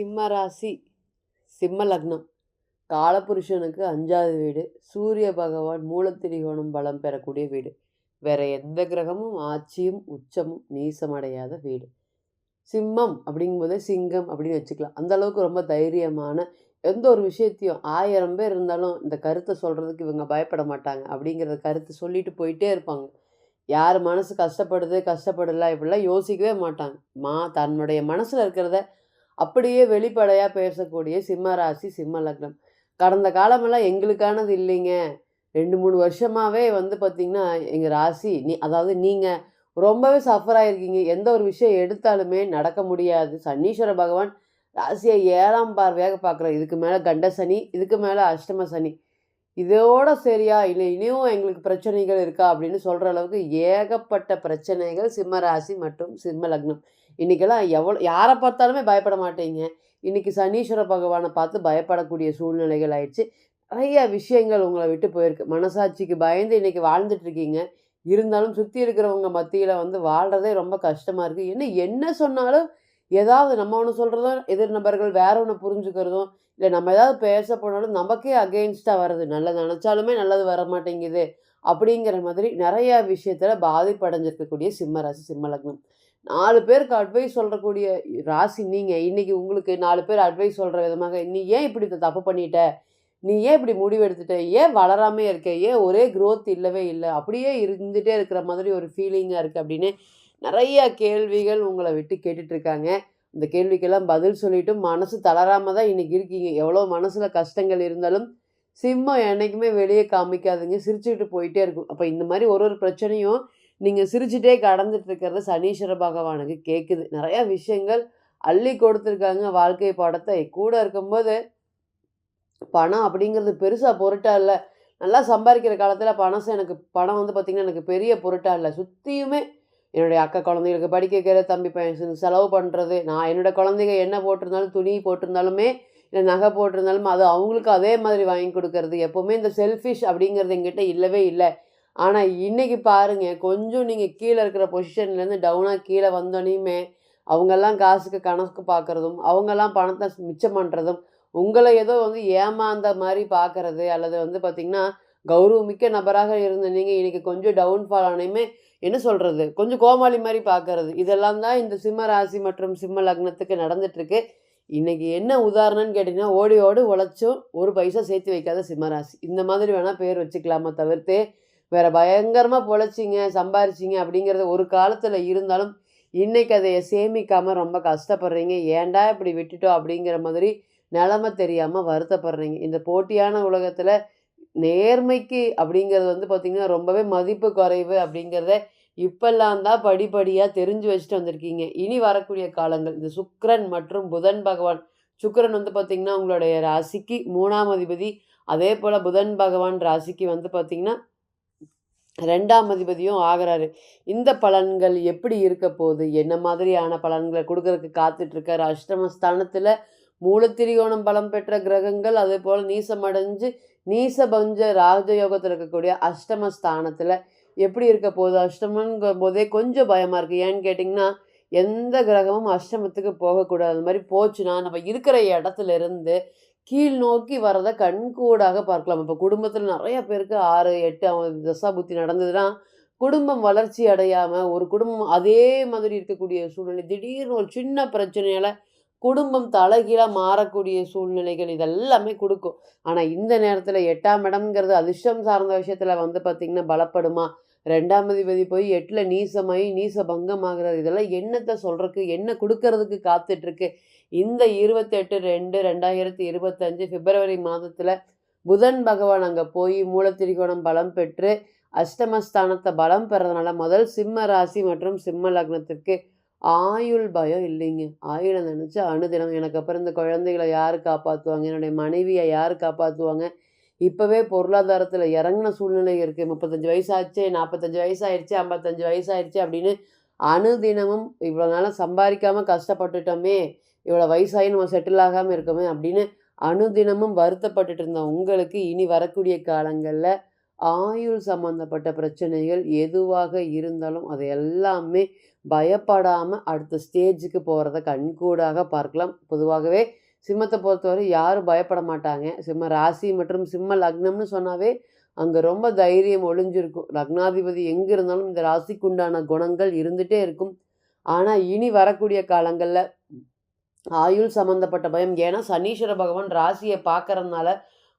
சிம்ம ராசி சிம்ம லக்னம். காலபுருஷனுக்கு அஞ்சாவது வீடு சூரிய பகவான் மூலத்திரிகோணம் பலம் பெறக்கூடிய வீடு. வேற எந்த கிரகமும் ஆட்சியும் உச்சமும் நீசமடையாத வீடு. சிம்மம் அப்படிங்கும்போதே சிங்கம் அப்படின்னு வச்சுக்கலாம். அந்த அளவுக்கு ரொம்ப தைரியமான எந்த ஒரு விஷயத்தையும் ஆயிரம் பேர் இருந்தாலும் இந்த கருத்தை சொல்கிறதுக்கு இவங்க பயப்பட மாட்டாங்க அப்படிங்கிறத கருத்து சொல்லிட்டு போயிட்டே இருப்பாங்க. யார் மனசு கஷ்டப்படுது கஷ்டப்படல இப்படிலாம் யோசிக்கவே மாட்டாங்க. மா தன்னுடைய மனசில் இருக்கிறத அப்படியே வெளிப்படையாக பேசக்கூடிய சிம்ம ராசி சிம்ம லக்னம் கடந்த காலமெல்லாம் எங்களுக்கானது இல்லைங்க. ரெண்டு மூணு வருஷமாகவே வந்து பார்த்திங்கன்னா எங்கள் ராசி நீ அதாவது நீங்கள் ரொம்பவே சஃபர் ஆகிருக்கீங்க எந்த ஒரு விஷயம் எடுத்தாலுமே நடக்க முடியாது. சனீஸ்வர பகவான் ராசியை ஏழாம் பார்வையாக பார்க்குறோம் இதுக்கு மேலே கண்ட சனி இதுக்கு மேலே அஷ்டம சனி. இதோட சரியா இல்லை இனியும் எங்களுக்கு பிரச்சனைகள் இருக்கா அப்படின்னு சொல்கிற அளவுக்கு ஏகப்பட்ட பிரச்சனைகள் சிம்ம ராசி மற்றும் சிம்ம லக்னம். இன்றைக்கெல்லாம் எவ்வளோ யாரை பார்த்தாலுமே பயப்பட மாட்டீங்க. இன்றைக்கி சனீஸ்வர பகவானை பார்த்து பயப்படக்கூடிய சூழ்நிலைகள் ஆயிடுச்சு. நிறைய விஷயங்கள் உங்களை விட்டு போயிருக்கு. மனசாட்சிக்கு பயந்து இன்றைக்கி வாழ்ந்துட்டுருக்கீங்க இருந்தாலும் சுற்றி இருக்கிறவங்க மத்தியில் வந்து வாழ்கிறதே ரொம்ப கஷ்டமாக இருக்குது என்ன என்ன சொன்னாலும் ஏதாவது நம்ம ஒன்று சொல்கிறதும் எதிர் நபர்கள் வேற ஒன்று புரிஞ்சுக்கிறதும் இல்லை நம்ம ஏதாவது பேச போனாலும் நமக்கே அகெயின்ஸ்டாக வருது. நல்லது நினச்சாலுமே நல்லது வர மாட்டேங்குது. அப்படிங்கிற மாதிரி நிறையா விஷயத்தில் பாதிப்படைஞ்சிருக்கக்கூடிய சிம்ம ராசி சிம்ம லக்னம். நாலு பேருக்கு அட்வைஸ் சொல்கிறக்கூடிய ராசி நீங்கள் இன்றைக்கி உங்களுக்கு நாலு பேர் அட்வைஸ் சொல்கிற விதமாக நீ ஏன் இப்படி தப்பு பண்ணிட்ட? நீ ஏன் இப்படி முடிவு எடுத்துட்ட ஏன் வளராமே இருக்க? ஏன் ஒரே க்ரோத் இல்லவே இல்லை? அப்படியே இருந்துகிட்டே இருக்கிற மாதிரி ஒரு ஃபீலிங்காக இருக்குது அப்படின்னு நிறைய கேள்விகள் உங்களை விட்டு கேட்டுட்டு இருக்காங்க இந்த கேள்விக்கெல்லாம் பதில் சொல்லிட்டும் மனசு தளராமல் தான் இன்னைக்கு இருக்கீங்க. எவ்வளோ மனசில் கஷ்டங்கள் இருந்தாலும் சிம்மம் என்றைக்குமே வெளியே காமிக்காதுங்க. சிரிச்சுக்கிட்டு போயிட்டே இருக்கும். அப்போ இந்த மாதிரி ஒரு ஒரு பிரச்சனையும் நீங்கள் சிரிச்சுட்டே கடந்துட்டு இருக்கிறது சனீஸ்வர பகவானுக்கு கேட்குது நிறையா விஷயங்கள் அள்ளி கொடுத்துருக்காங்க வாழ்க்கை பாடத்தை. கூட இருக்கும்போது பணம் அப்படிங்கிறது பெருசாக பொருட்டா இல்லை. நல்லா சம்பாதிக்கிற காலத்தில் பணம் எனக்கு பணம் வந்து பார்த்திங்கன்னா எனக்கு பெரிய பொருட்டா இல்லை. சுற்றியுமே என்னுடைய அக்கா குழந்தைகளுக்கு படிக்க வைக்கிற தம்பி பையன் செலவு பண்ணுறது நான் என்னோடய குழந்தைங்க என்ன போட்டிருந்தாலும் துணி போட்டிருந்தாலுமே இல்லை நகை போட்டிருந்தாலும் அது அவங்களுக்கு அதே மாதிரி வாங்கி கொடுக்கறது. எப்போவுமே இந்த செல்ஃபிஷ் அப்படிங்கிறது எங்கிட்ட இல்லவே இல்லை. ஆனால் இன்றைக்கி பாருங்கள் கொஞ்சம் நீங்கள் கீழே இருக்கிற பொசிஷன்லேருந்து டவுனாக கீழே வந்தோனையுமே அவங்கெல்லாம் காசுக்கு கணக்கு பார்க்குறதும் அவங்கெல்லாம் பணத்தை மிச்சம் பண்ணுறதும் உங்களை ஏதோ வந்து ஏமாந்த மாதிரி பார்க்குறது அல்லது வந்து பார்த்திங்கன்னா கௌரவமிக்க நபராக இருந்த நீங்கள் இன்றைக்கி கொஞ்சம் டவுன்ஃபால் ஆனையுமே என்ன சொல்கிறது கொஞ்சம் கோமாளி மாதிரி பார்க்கறது இதெல்லாம் தான் இந்த சிம்ம ராசி மற்றும் சிம்ம லக்னத்துக்கு நடந்துட்டுருக்கு. இன்றைக்கி என்ன உதாரணம்னு கேட்டிங்கன்னா ஓடி ஓடி உழைச்சும் ஒரு பைசா சேர்த்து வைக்காத சிம்மராசி இந்த மாதிரி வேணால் பேர் வச்சுக்கலாமா தவிர்த்து வேறு பயங்கரமாக பொழைச்சிங்க சம்பாரிச்சிங்க அப்படிங்கிறது ஒரு காலத்தில் இருந்தாலும் இன்றைக்கி அதை சேமிக்காமல் ரொம்ப கஷ்டப்படுறீங்க. ஏன்டா இப்படி விட்டுட்டோம் அப்படிங்கிற மாதிரி நிலமை தெரியாமல் வருத்தப்படுறீங்க. இந்த போட்டியான உலகத்தில் நேர்மைக்கு அப்படிங்கிறது வந்து பார்த்திங்கன்னா ரொம்பவே மதிப்பு குறைவு அப்படிங்கிறத இப்பெல்லாம் தான் படிப்படியாக தெரிஞ்சு வச்சுட்டு வந்திருக்கீங்க. இனி வரக்கூடிய காலங்கள் இந்த சுக்கரன் மற்றும் புதன் பகவான். சுக்கரன் வந்து பார்த்திங்கன்னா உங்களுடைய ராசிக்கு மூணாம் அதிபதி. அதே போல் புதன் பகவான் ராசிக்கு வந்து பார்த்திங்கன்னா ரெண்டாம் அதிபதியும் ஆகிறாரு. இந்த பலன்கள் எப்படி இருக்க போகுது? என்ன மாதிரியான பலன்களை கொடுக்கறதுக்கு காத்துட்ருக்கார்? அஷ்டமஸ்தானத்தில் மூலத்திரிகோணம் பலம் பெற்ற கிரகங்கள் அதே போல் நீசமடைஞ்சு நீசபஞ்ச ராஜயோகத்தில் இருக்கக்கூடிய அஷ்டம ஸ்தானத்தில் எப்படி இருக்க போகுது? அஷ்டமங்கிற போதே கொஞ்சம் பயமாக இருக்குது ஏன்னு கேட்டிங்கன்னா எந்த கிரகமும் அஷ்டமத்துக்கு போகக்கூடாது. அது மாதிரி போச்சுன்னா நம்ம இருக்கிற இடத்துல இருந்து கீழ் நோக்கி வரதை கண்கூடாக பார்க்கலாம். இப்போ குடும்பத்தில் நிறைய பேருக்கு ஆறு எட்டு அவங்க தசா புத்தி நடந்ததுன்னா குடும்பம் வளர்ச்சி அடையாமல் ஒரு குடும்பம் அதே மாதிரி இருக்கக்கூடிய சூழ்நிலை. திடீர்னு ஒரு சின்ன பிரச்சனையால் குடும்பம் தலைகீழாக மாறக்கூடிய சூழ்நிலைகள் இதெல்லாமே கொடுக்கும். ஆனால் இந்த நேரத்தில் எட்டாம் இடம்ங்கிறது அதிர்ஷ்டம் சார்ந்த விஷயத்தில் வந்து பார்த்திங்கன்னா பலப்படுமா? ரெண்டாம் அதிபதி போய் எட்டில் நீசமாயி நீச பங்கமாகிறது இதெல்லாம் என்னத்தை சொல்கிறதுக்கு என்ன கொடுக்கறதுக்கு காத்துட்ருக்கு? இந்த இருபத்தெட்டு ரெண்டு ரெண்டாயிரத்தி இருபத்தஞ்சு பிப்ரவரி மாதத்தில் புதன் பகவான் அங்கே போய் மூலத்திரிகோணம் பலம் பெற்று அஷ்டமஸ்தானத்தை பலம் பெறதுனால முதல் சிம்ம ராசி மற்றும் சிம்ம லக்னத்திற்கு ஆயுள் பயம் இல்லைங்க. ஆயுளை நினச்சா அனுதினம் எனக்கு அப்புறம் இந்த குழந்தைகளை யார் காப்பாற்றுவாங்க என்னுடைய மனைவியை யார் காப்பாற்றுவாங்க இப்போவே பொருளாதாரத்தில் இறங்கின சூழ்நிலை இருக்குது முப்பத்தஞ்சு வயசாச்சு நாற்பத்தஞ்சு வயசாயிருச்சு ஐம்பத்தஞ்சு வயசாயிருச்சு அப்படின்னு அணுதினமும் இவ்வளோ நாளாக சம்பாதிக்காமல் கஷ்டப்பட்டுட்டோமே இவ்வளோ வயசாகி நம்ம செட்டில் ஆகாமல் இருக்கோமே அப்படின்னு அனுதினமும் வருத்தப்பட்டுட்டு இருந்த உங்களுக்கு இனி வரக்கூடிய காலங்களில் ஆயுள் சம்மந்தப்பட்ட பிரச்சனைகள் எதுவாக இருந்தாலும் அது எல்லாமே பயப்படாமல் அடுத்த ஸ்டேஜுக்கு போகிறத கண்கூடாக பார்க்கலாம். பொதுவாகவே சிம்மத்தை பொறுத்தவரை யாரும் பயப்பட மாட்டாங்க. சிம்ம ராசி மற்றும் சிம்ம லக்னம்னு சொன்னாவே, அங்கே ரொம்ப தைரியம் ஒளிஞ்சிருக்கும். லக்னாதிபதி எங்கே இருந்தாலும் இந்த ராசிக்குண்டான குணங்கள் இருந்துகிட்டே இருக்கும். ஆனால் இனி வரக்கூடிய காலங்களில் ஆயுள் சம்மந்தப்பட்ட பயம். ஏன்னா, சனீஸ்வர பகவான் ராசியை பார்க்கறதுனால,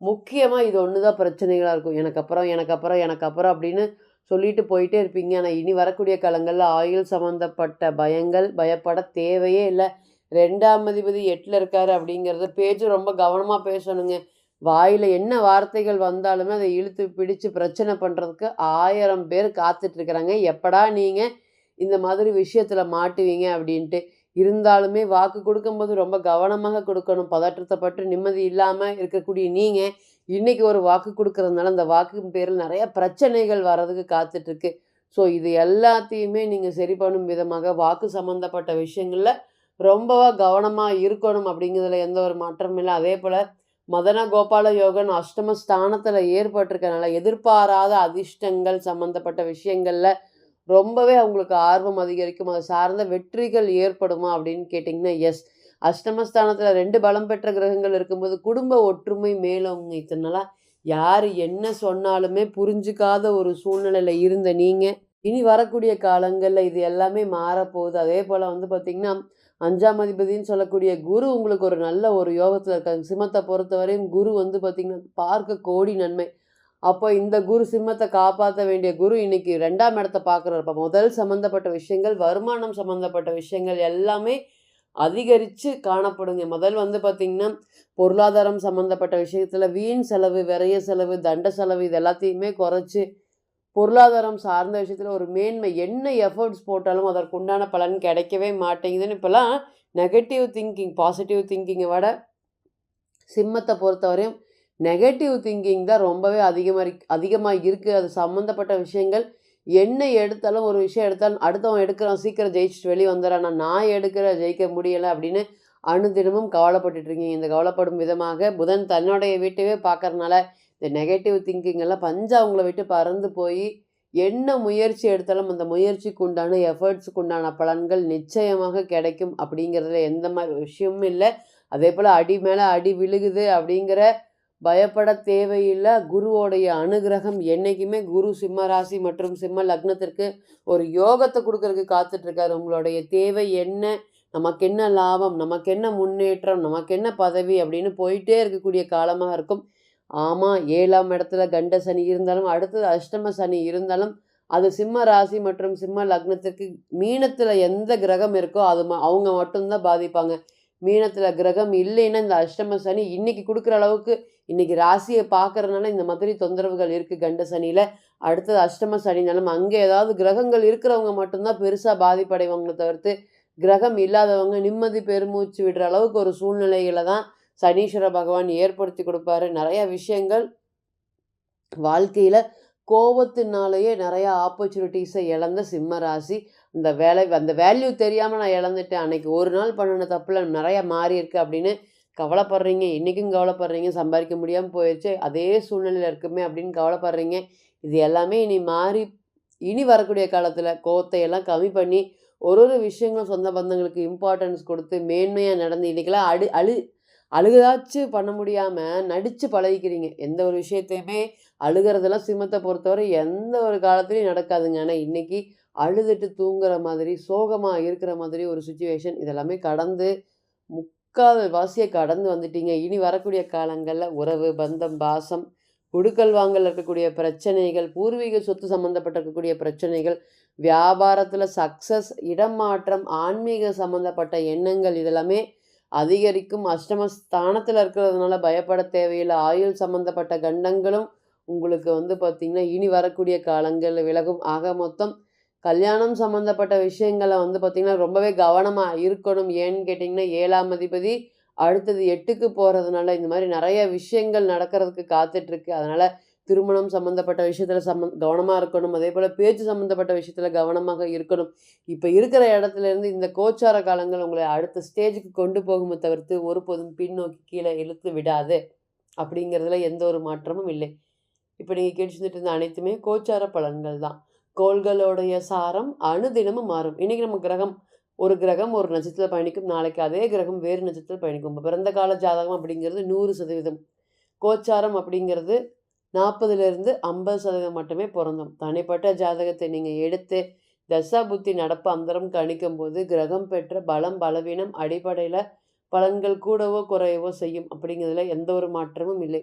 முக்கியமாக இது ஒன்று தான் பிரச்சனைகளாக இருக்கும். எனக்கு அப்புறம், எனக்கு அப்புறம், எனக்கு அப்புறம் அப்படின்னு சொல்லிட்டு போயிட்டே இருப்பீங்க. ஆனால் இனி வரக்கூடிய காலங்களில் ஆயுள் சம்மந்தப்பட்ட பயங்கள் பயப்பட தேவையே இல்லை ரெண்டாம் அதிபதி எட்டில் இருக்காரு அப்படிங்கிறத பேச்சு ரொம்ப கவனமாக பேசணுங்க. வாயில் என்ன வார்த்தைகள் வந்தாலுமே அதை இழுத்து பிடிச்சு பிரச்சனை பண்ணுறதுக்கு ஆயிரம் பேர் காத்துட்ருக்குறாங்க எப்படா நீங்கள் இந்த மாதிரி விஷயத்தில் மாட்டுவீங்க அப்படின்ட்டு. இருந்தாலுமே வாக்கு கொடுக்கும்போது ரொம்ப கவனமாக கொடுக்கணும். பதற்றத்தை பட்டு நிம்மதி இல்லாமல் இருக்கக்கூடிய நீங்கள் இன்றைக்கி ஒரு வாக்கு கொடுக்குறதுனால அந்த வாக்கின் பேரில் நிறைய பிரச்சனைகள் வர்றதுக்கு காத்துட்ருக்கு. ஸோ, இது எல்லாத்தையுமே நீங்கள் சரி பண்ணும் விதமாக வாக்கு சம்மந்தப்பட்ட விஷயங்களில் ரொம்பவா கவனமாக இருக்கணும் அப்படிங்கிறதுல எந்த ஒரு மாற்றமும் இல்லை. அதே போல் மதன கோபால யோகன் அஷ்டம ஸ்தானத்தில் ஏற்பட்டிருக்கனால, எதிர்பாராத அதிர்ஷ்டங்கள் சம்மந்தப்பட்ட விஷயங்களில் ரொம்பவே அவங்களுக்கு ஆர்வம் அதிகரிக்கும். அது சார்ந்த வெற்றிகள் ஏற்படுமா அப்படின்னு கேட்டிங்கன்னா எஸ். அஷ்டமஸ்தானத்தில் ரெண்டு பலம் பெற்ற கிரகங்கள் இருக்கும்போது, குடும்ப ஒற்றுமை மேலவங்க இத்தன யார் என்ன சொன்னாலுமே புரிஞ்சுக்காத ஒரு சூழ்நிலையில் இருந்த நீங்கள் இனி வரக்கூடிய காலங்களில் இது எல்லாமே மாறப்போகுது. அதே போல் வந்து பார்த்திங்கன்னா அஞ்சாம் அதிபதின்னு சொல்லக்கூடிய குரு உங்களுக்கு ஒரு நல்ல ஒரு யோகத்தில் இருக்காங்க. சிம்மத்தை பொறுத்தவரையும் குரு வந்து பார்த்திங்கன்னா பார்க்க கோடி நன்மை. அப்போ இந்த குரு சிம்மத்தை காப்பாற்ற வேண்டிய குரு இன்னைக்கு ரெண்டாம் இடத்த பார்க்குறாரு. இப்போ முதல் சம்மந்தப்பட்ட விஷயங்கள், வருமானம் சம்மந்தப்பட்ட விஷயங்கள் எல்லாமே அதிகரித்து காணப்படுங்க. முதல் வந்து பார்த்திங்கன்னா பொருளாதாரம் சம்மந்தப்பட்ட விஷயத்தில் வீண் செலவு, விரய செலவு, தண்ட செலவு இது எல்லாத்தையுமே குறைச்சி பொருளாதாரம் சார்ந்த விஷயத்தில் ஒரு மேன்மை. என்ன எஃபோர்ட்ஸ் போட்டாலும் அதற்குண்டான பலன் கிடைக்கவே மாட்டேங்குதுன்னு இப்போல்லாம் நெகட்டிவ் திங்கிங், பாசிட்டிவ் திங்கிங்கை விட சிம்மத்தை பொறுத்தவரையும் நெகட்டிவ் திங்கிங் தான் ரொம்பவே அதிகமாக அதிகமாக இருக்குது அது சம்மந்தப்பட்ட விஷயங்கள். என்ன எடுத்தாலும் ஒரு விஷயம் எடுத்தாலும், அடுத்தவன் எடுக்கிறான் சீக்கிரம் ஜெயிச்சுட்டு வெளியே வந்துடுறான். நான் எடுக்கிற ஜெயிக்க முடியலை அப்படின்னு அனுதினமும் கவலைப்பட்டுட்டு இருக்கீங்க. இந்த கவலைப்படும் விதமாக புதன் தன்னுடைய வீட்டையே பார்க்கறனால, இந்த நெகட்டிவ் திங்கிங் எல்லாம் பஞ்சா அவங்கள விட்டு பறந்து போய் என்ன முயற்சி எடுத்தாலும் அந்த முயற்சிக்கு உண்டான எஃபர்ட்ஸ்க்கு உண்டான பலன்கள் நிச்சயமாக கிடைக்கும் அப்படிங்கிறதுல எந்த மாதிரி விஷயமும் இல்லை. அதே போல் அடி மேலே அடி விழுகுது அப்படிங்கிற பயப்பட தேவையில்லை குருவோடைய அனுகிரகம் என்றைக்குமே குரு சிம்ம ராசி மற்றும் சிம்ம லக்னத்திற்கு ஒரு யோகத்தை கொடுக்கறதுக்கு காத்துட்ருக்காரு உங்களுடைய தேவை என்ன? நமக்கு என்ன லாபம்? நமக்கு என்ன முன்னேற்றம்? நமக்கு என்ன பதவி? அப்படின்னு போயிட்டே இருக்கக்கூடிய காலமாக இருக்கும். ஆமாம் ஏழாம் இடத்துல கண்ட சனி இருந்தாலும், அடுத்தது அஷ்டம சனி இருந்தாலும், அது சிம்ம ராசி மற்றும் சிம்ம லக்னத்திற்கு மீனத்தில் எந்த கிரகம் இருக்கோ அது ம அவங்க மட்டும்தான் பாதிப்பாங்க. மீனத்தில் கிரகம் இல்லைன்னா, இந்த அஷ்டம சனி இன்னைக்கு கொடுக்குற அளவுக்கு இன்னைக்கு ராசியை பார்க்கறதுனால இந்த மாதிரி தொந்தரவுகள் இருக்குது கண்ட சனியில். அடுத்தது அஷ்டம சனினாலும் அங்கே ஏதாவது கிரகங்கள் இருக்கிறவங்க மட்டும்தான் பெருசாக பாதிப்படைவாங்களே தவிர்த்து, கிரகம் இல்லாதவங்க நிம்மதி பெருமூச்சு விடுற அளவுக்கு ஒரு சூழ்நிலைகளை தான் சனீஸ்வர பகவான் ஏற்படுத்தி கொடுப்பாரு. நிறைய விஷயங்கள் வாழ்க்கையில் கோவத்தினாலேயே நிறையா ஆப்பர்ச்சுனிட்டிஸை இழந்த சிம்ம ராசி. அந்த வேலை அந்த வேல்யூ தெரியாமல் நான் இழந்துட்டேன். அன்னைக்கு ஒரு நாள் பண்ணின தப்பில் நிறையா மாறி மாறியிருக்கு அப்படின்னு கவலைப்படுறீங்க. இன்னைக்கும் கவலைப்படுறீங்க. சம்பாதிக்க முடியாமல் போயிடுச்சு அதே சூழ்நிலையில் இருக்குமே அப்படின்னு கவலைப்படுறீங்க. இது எல்லாமே இனி மாறி, இனி வரக்கூடிய காலத்தில் கோவத்தை எல்லாம் கம்மி பண்ணி, ஒரு ஒரு விஷயங்களும் சொந்த பந்தங்களுக்கு இம்பார்ட்டன்ஸ் கொடுத்து மேன்மையாக நடந்து இன்றைக்கெல்லாம் அடு அழு அழுகாச்சு பண்ண முடியாமல் நடித்து பழகிக்கிறீங்க. எந்த ஒரு விஷயத்தையுமே அழுகுறதெல்லாம் சிம்மத்தை பொறுத்தவரை எந்த ஒரு காலத்துலையும் நடக்காதுங்க. ஆனால் இன்னைக்கு அழுதுட்டு தூங்குற மாதிரி, சோகமாக இருக்கிற மாதிரி ஒரு சுச்சுவேஷன் இதெல்லாமே கடந்து முக்கால் வாசியை கடந்து வந்துட்டீங்க. இனி வரக்கூடிய காலங்களில் உறவு, பந்தம், பாசம், குடுக்கல் வாங்கல் இருக்கக்கூடிய பிரச்சனைகள், பூர்வீக சொத்து சம்மந்தப்பட்டிருக்கக்கூடிய பிரச்சனைகள், வியாபாரத்தில் சக்ஸஸ் இடம் மாற்றம், ஆன்மீக சம்மந்தப்பட்ட எண்ணங்கள் இதெல்லாமே அதிகரிக்கும். அஷ்டமஸ்தானத்தில் இருக்கிறதுனால பயப்பட தேவையில்லை ஆயுள் சம்மந்தப்பட்ட கண்டங்களும் உங்களுக்கு வந்து பார்த்திங்கன்னா இனி வரக்கூடிய காலங்கள் விலகும். ஆக மொத்தம் கல்யாணம் சம்மந்தப்பட்ட விஷயங்கள வந்து பார்த்திங்கன்னா ரொம்பவே கவனமாக இருக்கணும். ஏன்னு கேட்டிங்கன்னா ஏழாம் அதிபதி அடுத்தது எட்டுக்கு போகிறதுனால இந்த மாதிரி நிறைய விஷயங்கள் நடக்கிறதுக்கு காத்துட்ருக்கு அதனால் திருமணம் சம்மந்தப்பட்ட விஷயத்தில் சம்ம கவனமாக இருக்கணும். அதே போல் பேச்சு சம்மந்தப்பட்ட விஷயத்தில் கவனமாக இருக்கணும். இப்போ இருக்கிற இடத்துல இருந்து இந்த கோச்சார காலங்கள் உங்களை அடுத்த ஸ்டேஜுக்கு கொண்டு போகுமே தவிர்த்து, ஒருபோதும் பின்னோக்கி கீழே இழுத்து விடாது. அப்படிங்கிறதுல எந்த ஒரு மாற்றமும் இல்லை. இப்போ நீங்கள் கேட்டுட்டு இருந்த அனைத்துமே கோச்சார பலன்கள் தான். கோள்களுடைய சாரம் அணுதினமும் மாறும். இன்றைக்கி நம்ம கிரகம் ஒரு கிரகம் ஒரு நட்சத்திரத்தில் பயணிக்கும். நாளைக்கு அதே கிரகம் வேறு நட்சத்திரத்தில் பயணிக்கும். இப்போ பிறந்த கால ஜாதகம் அப்படிங்கிறது 100% கோச்சாரம் அப்படிங்கிறது 40லிருந்து 50% மட்டுமே பிறந்தோம் தனிப்பட்ட ஜாதகத்தை நீங்கள் எடுத்து தசா புத்தி நடப்பு அந்தரம் கணிக்கும் போது கிரகம் பெற்ற பலம், பலவீனம் அடிப்படையில் பலன்கள் கூடவோ, குறையவோ செய்யும். அப்படிங்கிறதுல எந்த ஒரு மாற்றமும் இல்லை.